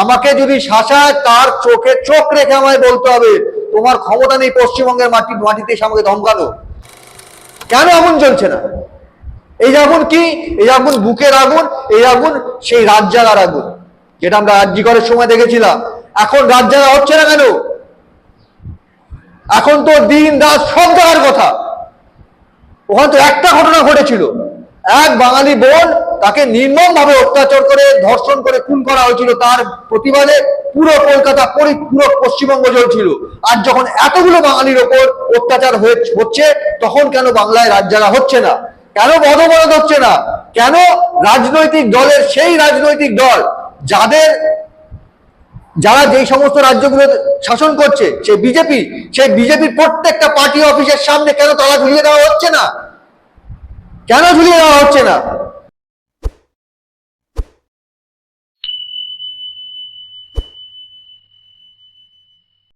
আমাকে যদি শাসায় তার চোখে চোখ রেখে আমায় বলতে হবে, তোমার ক্ষমতা নেই পশ্চিমবঙ্গের মাটি, মাটিতে এসে আমাকে ধমকানো। কেন আগুন জ্বলছে না? এই আগুন কি? এই আগুন বুকের আগুন এই আগুন সেই রাত জাগার আগুন, যেটা আমরা রাজ্যি করার সময় দেখেছিলাম। এখন রাত জাগা হচ্ছে না কেন? এখন তো দিন রাত সব জায়গার কথা। ওখানে তো একটা ঘটনা ঘটেছিল। এক বাঙালি বোন তাকে নির্মম ভাবে অত্যাচার করে, ধর্ষণ করে, খুন করা হয়েছিল। তার প্রতিবাদে পুরো কলকাতা পরি- পুরো পশ্চিমবঙ্গ জ্বলছিল। আর যখন এতগুলো বাঙালির ওপর অত্যাচার হচ্ছে, তখন কেন বাংলায় রাজ্যারা হচ্ছে না? কেন বদমরদ হচ্ছে না? কেন রাজনৈতিক দলের সেই রাজনৈতিক দল, যাদের যারা যেই সমস্ত রাজ্যগুলো শাসন করছে সে বিজেপি, সেই বিজেপির প্রত্যেকটা পার্টি অফিসের সামনে কেন তালা ঝুলিয়ে দেওয়া হচ্ছে না? কেন ঝুলিয়ে দেওয়া হচ্ছে না?